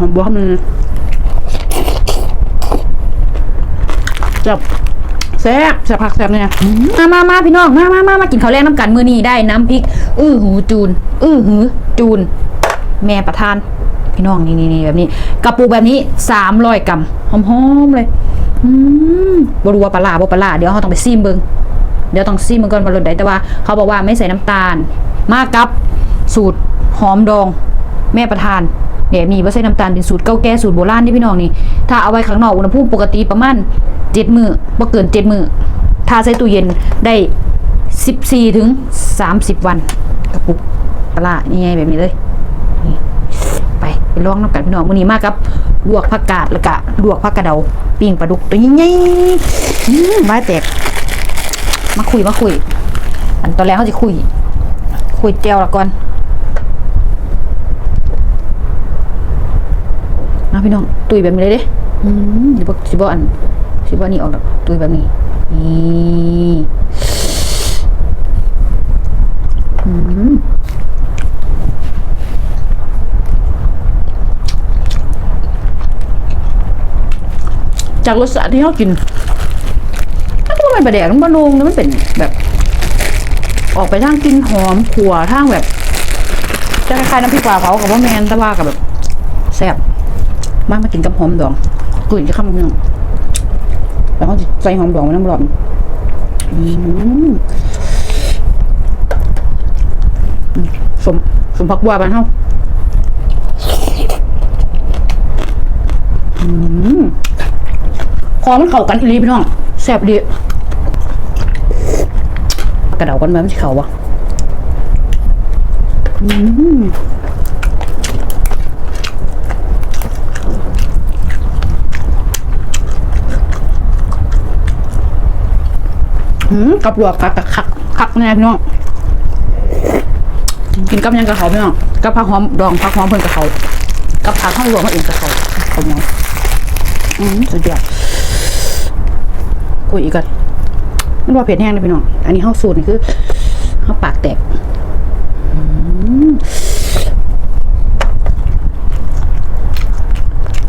หอมบัวมันจับแซ่บแซ่บผักแซ่บเนี่ยมามามาพี่น้อง มามามามากินข้าวแรงน้ำกันมือนี้ได้น้ำพริก อื้อหูจูน อื้อหือ จูน แม่ประทาน พี่น้องนี่นี่แบบนี้กระปุกแบบนี้สามร้อยกรัมหอมๆเลยอืมบรัวปลาร้าบปลาร้าเดี๋ยวเขาต้องไปซีมเบิงเดี๋ยวต้องซีมเบิงก่อนว่ารสใดแต่ว่า เขาบอกว่าไม่ใส่น้ำตาล มากับสูตรหอมดอง แม่ประทาน แบบนี้ว่าใส่น้ำตาลเป็นสูตรเก่าแก่สูตรโบราณที่พี่น้องนี่ถ้าเอาไว้ข้างนอกอุณหภูมิปกติประมาณเจ็ดมือบ่เกินเจ็ดมือถ้าใส่ตู้เย็นได้สิบสี่ถึงสามสิบวันกระปุกปลาร้านี่ไงแบบนี้เลยไปไปลองน้ำกันพี่น้องมื้อนี้มากครับลวกผักกาดแล้วก็ลวกผักกระเดาปิ้งปลาดุกตัวใหญ่ๆอื้อบ้าแตกมาคุยมาคุย อันตอนแรกเขาจะคุย คุยเจียวละก่อน นะ พี่น้องตุยแบบนี้เลยเด้อืมสิบ่สิบ่อันสิบ่อันนี้ออกดอกตุยแบบนี้นี่อืมจากรสชาติที่เขากินมันก็เป็นประเดี๋ยวมันบะนงนะมันเป็นแบบ ออกไปทางกลินหอมขัวทางแบบจะคล้ายๆน้ำพริกปลาเผากับว่าแมนแต่ว่ากับแบบแซ่บ มามากินกับหอมดองกลิ่นจะเข้ามาเมืองแล้วเขาใส่หอมดองไว้น้ำร้อนสมสมพักบัวบ้านเฮาอืมพอมันเข้ากันอีหลีพี่น้องแซ่บดีกระเดากันไหมมันสิเขาวะอืม กับหลวกกับคักคักแน่พี่น้องกินกับยังกับเขาพี่น้องกับผักหอมดองผักหอมเพิ่นกับเขากับผักข้าวหลวงมาเองกับเขาเขาเหนียวอืมสุดยอดกุยอีกก่อนมันว่าเผ็ดแห้งเลยพี่น้องอันนี้ข้าวสูตรนี่คือข้าวปากแตก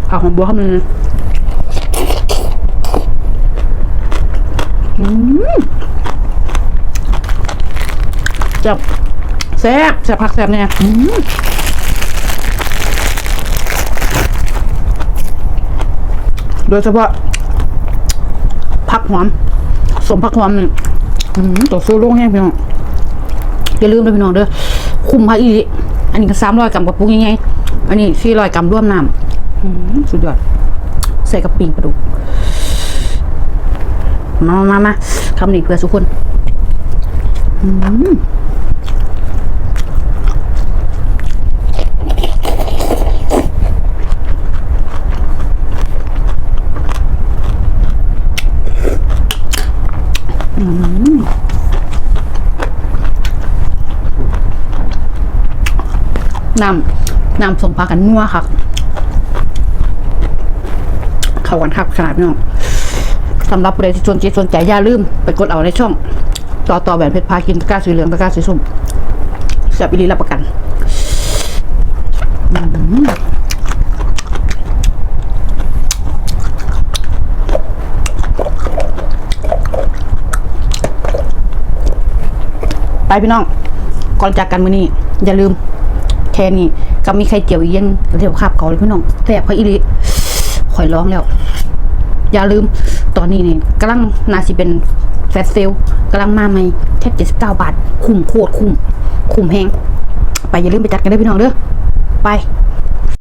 ผักหอมบัวเขามันอืม จับแซ่บแซ่บผักแซ่บเนี่ยโดยเฉพาะผักหอม สมผักหอมนี่ตัวสู้โล่งแห้งพี่น้องอย่าลืมเลยพี่น้องเด้อคุ้มผักอีอันนี้ก็สามร้อยกรัมกับปุกยังไงอันนี้สี่ร้อยกรัมร่วมน้ำสุดยอด ใส่กับปิงปลาดุก มามามาคำนี้เพื่อทุกคนน้ำน้ำสมพากันนัวค่ะเข้ากันคับขนาดนี้น้อง สำหรับผู้ใดที่สนใจสนใจอย่าลืมไปกดเอาในช่อง ต่อต่อแหวนเพชรพากินตะกร้าสีเหลืองตะกร้าสีส้มแซ่บอีหลีรับประกันไปพี่น้อง ก่อนจากกันมื้อนี้ อย่าลืมแค่นี้ก็มีไข่เจียวอีกอยังเรียวขับเขาเลยพี่น้องแซ่บเขาอีหลีข่อยร้องแล้ว อย่าลืมตอนนี้นี่กำลังนาสิเป็นแฟชเซลกำลังมาใหม่แค่เจ็ดสิบเก้าบาท คุ้มโคตรคุ้มคุ้มแหงไปอย่าลืมไปจัดกันด้วยพี่น้องเด้อไป